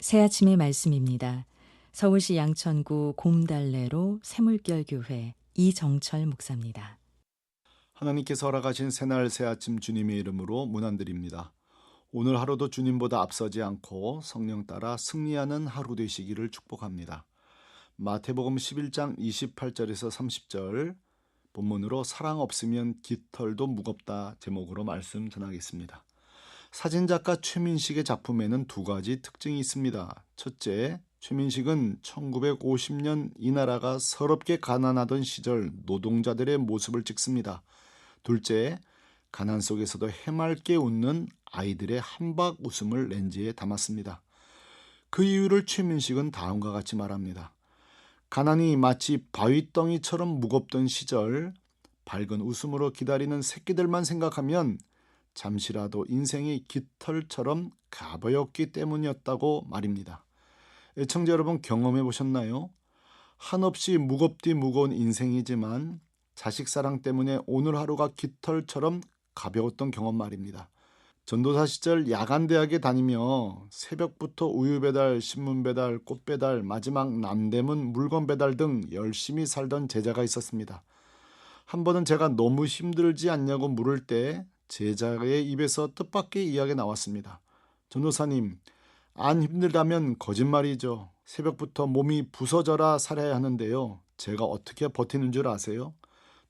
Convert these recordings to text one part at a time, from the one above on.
새 아침의 말씀입니다. 서울시 양천구 곰달래로 새물결 교회 이정철 목사입니다. 하나님께서 허락하신 새날 새아침 주님의 이름으로 문안드립니다. 오늘 하루도 주님보다 앞서지 않고 성령 따라 승리하는 하루 되시기를 축복합니다. 마태복음 11장 28절에서 30절 본문으로 사랑 없으면 깃털도 무겁다 제목으로 말씀 전하겠습니다. 사진작가 최민식의 작품에는 두 가지 특징이 있습니다. 첫째, 최민식은 1950년 이 나라가 서럽게 가난하던 시절 노동자들의 모습을 찍습니다. 둘째, 가난 속에서도 해맑게 웃는 아이들의 한박 웃음을 렌즈에 담았습니다. 그 이유를 최민식은 다음과 같이 말합니다. 가난이 마치 바위덩이처럼 무겁던 시절 밝은 웃음으로 기다리는 새끼들만 생각하면 잠시라도 인생이 깃털처럼 가버였기 때문이었다고 말입니다. 애청자 여러분 경험해 보셨나요? 한없이 무겁디 무거운 인생이지만 자식 사랑 때문에 오늘 하루가 깃털처럼 가벼웠던 경험 말입니다. 전도사 시절 야간 대학에 다니며 새벽부터 우유 배달, 신문 배달, 꽃 배달, 마지막 남대문 물건 배달 등 열심히 살던 제자가 있었습니다. 한 번은 제가 너무 힘들지 않냐고 물을 때 제자의 입에서 뜻밖의 이야기가 나왔습니다. 전도사님, 안 힘들다면 거짓말이죠. 새벽부터 몸이 부서져라 살아야 하는데요. 제가 어떻게 버티는 줄 아세요?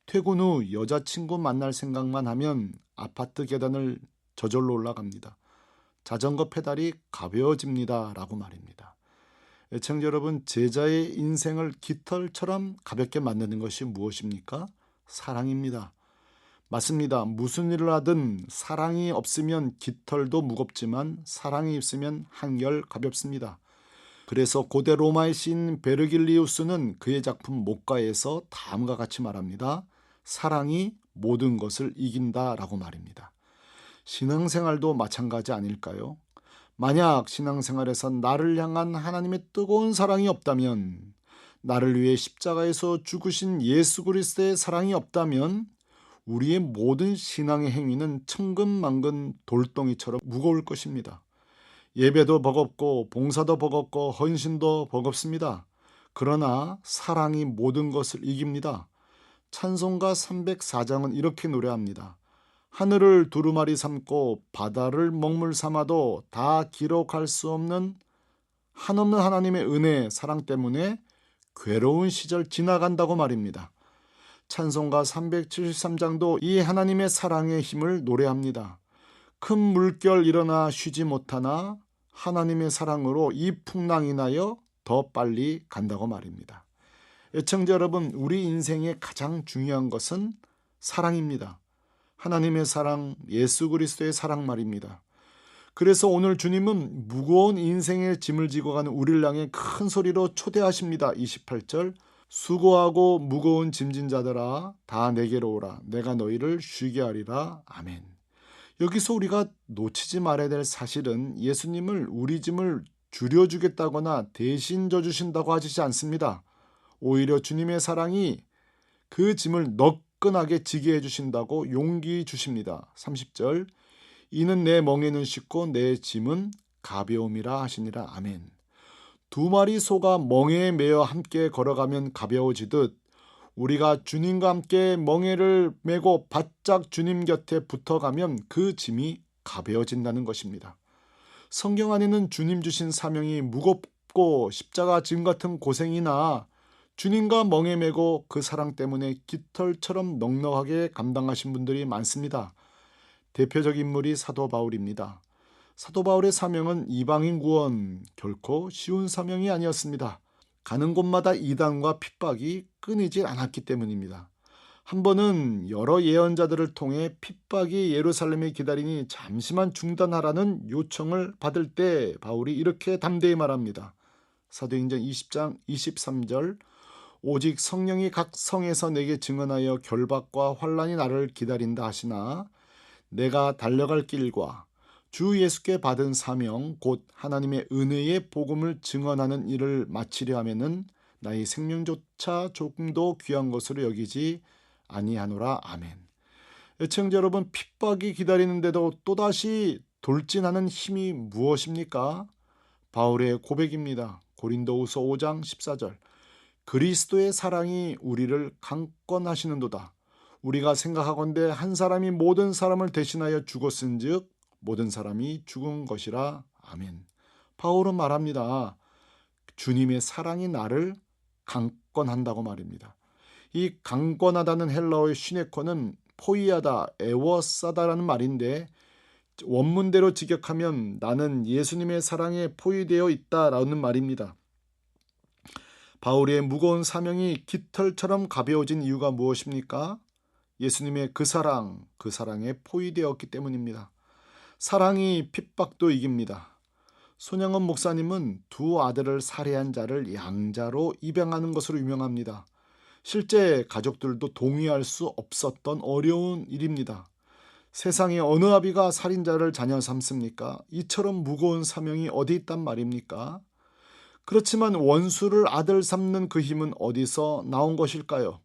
퇴근 후 여자친구 만날 생각만 하면 아파트 계단을 저절로 올라갑니다. 자전거 페달이 가벼워집니다. 라고 말입니다. 애청자 여러분, 제자의 인생을 깃털처럼 가볍게 만드는 것이 무엇입니까? 사랑입니다. 맞습니다. 무슨 일을 하든 사랑이 없으면 깃털도 무겁지만 사랑이 있으면 한결 가볍습니다. 그래서 고대 로마의 신 베르길리우스는 그의 작품 목가에서 다음과 같이 말합니다. 사랑이 모든 것을 이긴다라고 말입니다. 신앙생활도 마찬가지 아닐까요? 만약 신앙생활에서 나를 향한 하나님의 뜨거운 사랑이 없다면, 나를 위해 십자가에서 죽으신 예수 그리스도의 사랑이 없다면, 우리의 모든 신앙의 행위는 천근만근 돌덩이처럼 무거울 것입니다. 예배도 버겁고 봉사도 버겁고 헌신도 버겁습니다. 그러나 사랑이 모든 것을 이깁니다. 찬송가 304장은 이렇게 노래합니다. 하늘을 두루마리 삼고 바다를 먹물 삼아도 다 기록할 수 없는 한없는 하나님의 은혜, 사랑 때문에 괴로운 시절 지나간다고 말입니다. 찬송가 373장도 이 하나님의 사랑의 힘을 노래합니다. 큰 물결 일어나 쉬지 못하나 하나님의 사랑으로 이 풍랑이 나여 더 빨리 간다고 말입니다. 애청자 여러분, 우리 인생의 가장 중요한 것은 사랑입니다. 하나님의 사랑, 예수 그리스도의 사랑 말입니다. 그래서 오늘 주님은 무거운 인생의 짐을 지고 가는 우리를 향해 큰 소리로 초대하십니다. 28절. 수고하고 무거운 짐진 자들아 다 내게로 오라 내가 너희를 쉬게 하리라 아멘. 여기서 우리가 놓치지 말아야 될 사실은 예수님을 우리 짐을 줄여 주겠다거나 대신 져 주신다고 하지 않습니다. 오히려 주님의 사랑이 그 짐을 너끈하게 지게 해 주신다고 용기 주십니다. 30절 이는 내 멍에는 쉽고 내 짐은 가벼움이라 하시니라 아멘. 두 마리 소가 멍에에 매어 함께 걸어가면 가벼워지듯 우리가 주님과 함께 멍에를 메고 바짝 주님 곁에 붙어가면 그 짐이 가벼워진다는 것입니다. 성경 안에는 주님 주신 사명이 무겁고 십자가 짐 같은 고생이나 주님과 멍에 메고 그 사랑 때문에 깃털처럼 넉넉하게 감당하신 분들이 많습니다. 대표적 인물이 사도 바울입니다. 사도 바울의 사명은 이방인 구원 결코 쉬운 사명이 아니었습니다. 가는 곳마다 이단과 핍박이 끊이질 않았기 때문입니다. 한 번은 여러 예언자들을 통해 핍박이 예루살렘에 기다리니 잠시만 중단하라는 요청을 받을 때 바울이 이렇게 담대히 말합니다. 사도행전 20장 23절 오직 성령이 각 성에서 내게 증언하여 결박과 환란이 나를 기다린다 하시나 내가 달려갈 길과 주 예수께 받은 사명 곧 하나님의 은혜의 복음을 증언하는 일을 마치려 하면은 나의 생명조차 조금도 귀한 것으로 여기지 아니하노라 아멘. 애청자 여러분 핍박이 기다리는데도 또다시 돌진하는 힘이 무엇입니까? 바울의 고백입니다. 고린도후서 5장 14절. 그리스도의 사랑이 우리를 강권하시는도다. 우리가 생각하건대 한 사람이 모든 사람을 대신하여 죽었은즉 모든 사람이 죽은 것이라. 아멘. 바울은 말합니다. 주님의 사랑이 나를 강권한다고 말입니다. 이 강권하다는 헬라어의 시네코는 포이하다, 애워싸다라는 말인데 원문대로 직역하면 나는 예수님의 사랑에 포위되어 있다라는 말입니다. 바울의 무거운 사명이 깃털처럼 가벼워진 이유가 무엇입니까? 예수님의 그 사랑, 그 사랑에 포위되었기 때문입니다. 사랑이 핍박도 이깁니다. 손양원 목사님은 두 아들을 살해한 자를 양자로 입양하는 것으로 유명합니다. 실제 가족들도 동의할 수 없었던 어려운 일입니다. 세상에 어느 아비가 살인자를 자녀 삼습니까? 이처럼 무거운 사명이 어디 있단 말입니까? 그렇지만 원수를 아들 삼는 그 힘은 어디서 나온 것일까요?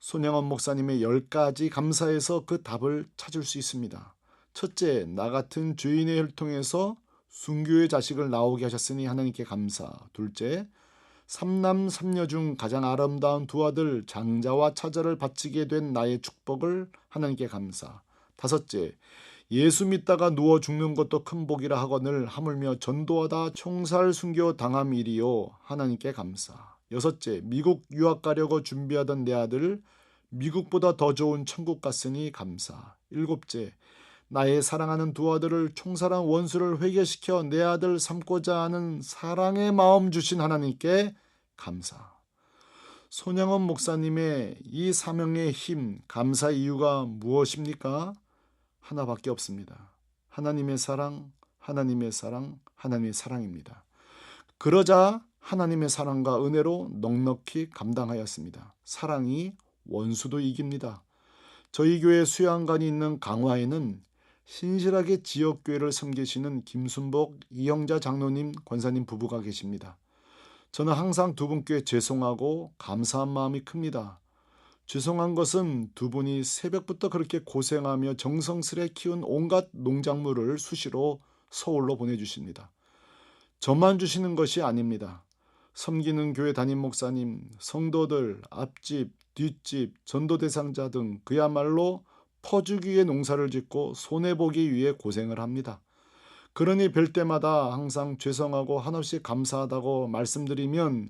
손영원 목사님의 열 가지 감사에서 그 답을 찾을 수 있습니다. 첫째, 나 같은 주인의 혈통에서 순교의 자식을 나오게 하셨으니 하나님께 감사. 둘째, 삼남 삼녀 중 가장 아름다운 두 아들 장자와 차자를 바치게 된 나의 축복을 하나님께 감사. 다섯째, 예수 믿다가 누워 죽는 것도 큰 복이라 하거늘 하물며 전도하다 총살 순교 당함 일이요 하나님께 감사. 여섯째, 미국 유학 가려고 준비하던 내 아들 미국보다 더 좋은 천국 갔으니 감사. 일곱째, 나의 사랑하는 두 아들을 총살한 원수를 회개시켜 내 아들 삼고자 하는 사랑의 마음 주신 하나님께 감사. 손양원 목사님의 이 사명의 힘, 감사 이유가 무엇입니까? 하나밖에 없습니다. 하나님의 사랑, 하나님의 사랑, 하나님의 사랑입니다. 그러자 하나님의 사랑과 은혜로 넉넉히 감당하였습니다. 사랑이 원수도 이깁니다. 저희 교회 수양관이 있는 강화에는 신실하게 지역교회를 섬기시는 김순복 이영자 장로님 권사님 부부가 계십니다. 저는 항상 두 분께 죄송하고 감사한 마음이 큽니다. 죄송한 것은 두 분이 새벽부터 그렇게 고생하며 정성스레 키운 온갖 농작물을 수시로 서울로 보내주십니다. 저만 주시는 것이 아닙니다. 섬기는 교회 담임 목사님, 성도들, 앞집, 뒷집, 전도 대상자 등 그야말로 퍼주기 위해 농사를 짓고 손해보기 위해 고생을 합니다. 그러니 뵐 때마다 항상 죄송하고 한없이 감사하다고 말씀드리면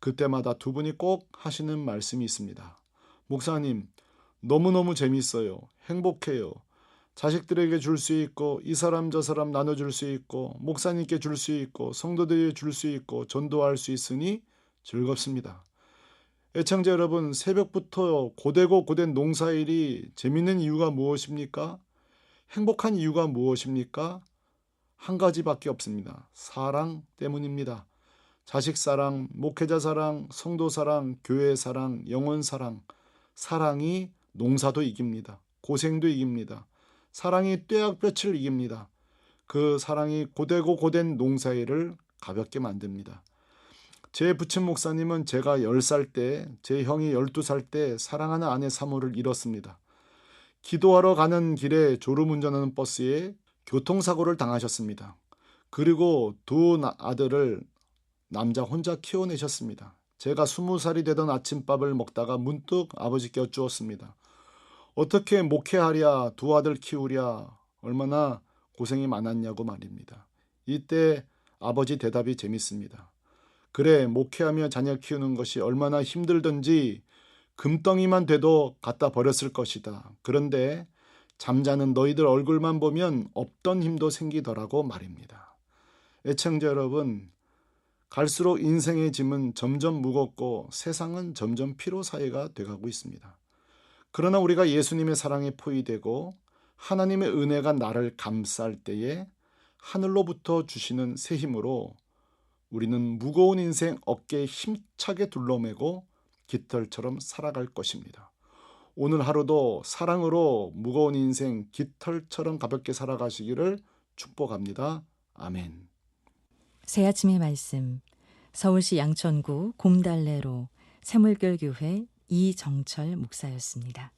그때마다 두 분이 꼭 하시는 말씀이 있습니다. 목사님, 너무너무 재밌어요. 행복해요. 자식들에게 줄 수 있고, 이 사람 저 사람 나눠줄 수 있고, 목사님께 줄 수 있고, 성도들에게 줄 수 있고, 전도할 수 있으니 즐겁습니다. 애청자 여러분, 새벽부터 고되고 고된 농사일이 재밌는 이유가 무엇입니까? 행복한 이유가 무엇입니까? 한 가지밖에 없습니다. 사랑 때문입니다. 자식 사랑, 목회자 사랑, 성도 사랑, 교회 사랑, 영혼 사랑. 사랑이 농사도 이깁니다. 고생도 이깁니다. 사랑이 떼약볕을 이깁니다. 그 사랑이 고되고 고된 농사일을 가볍게 만듭니다. 제 부친 목사님은 제가 10살 때, 제 형이 12살 때 사랑하는 아내 사모를 잃었습니다. 기도하러 가는 길에 졸음 운전하는 버스에 교통사고를 당하셨습니다. 그리고 두 아들을 남자 혼자 키워내셨습니다. 제가 스무 살이 되던 아침밥을 먹다가 문득 아버지께 여쭈었습니다. 어떻게 목회하랴, 두 아들 키우랴, 얼마나 고생이 많았냐고 말입니다. 이때 아버지 대답이 재밌습니다. 그래, 목회하며 자녀 키우는 것이 얼마나 힘들던지 금덩이만 돼도 갖다 버렸을 것이다. 그런데 잠자는 너희들 얼굴만 보면 없던 힘도 생기더라고 말입니다. 애청자 여러분, 갈수록 인생의 짐은 점점 무겁고 세상은 점점 피로 사회가 돼가고 있습니다. 그러나 우리가 예수님의 사랑에 포위되고 하나님의 은혜가 나를 감쌀 때에 하늘로부터 주시는 새 힘으로 우리는 무거운 인생 어깨에 힘차게 둘러매고 깃털처럼 살아갈 것입니다. 오늘 하루도 사랑으로 무거운 인생 깃털처럼 가볍게 살아가시기를 축복합니다. 아멘. 새 아침의 말씀 서울시 양천구 곰달래로 새물결 교회 이정철 목사였습니다.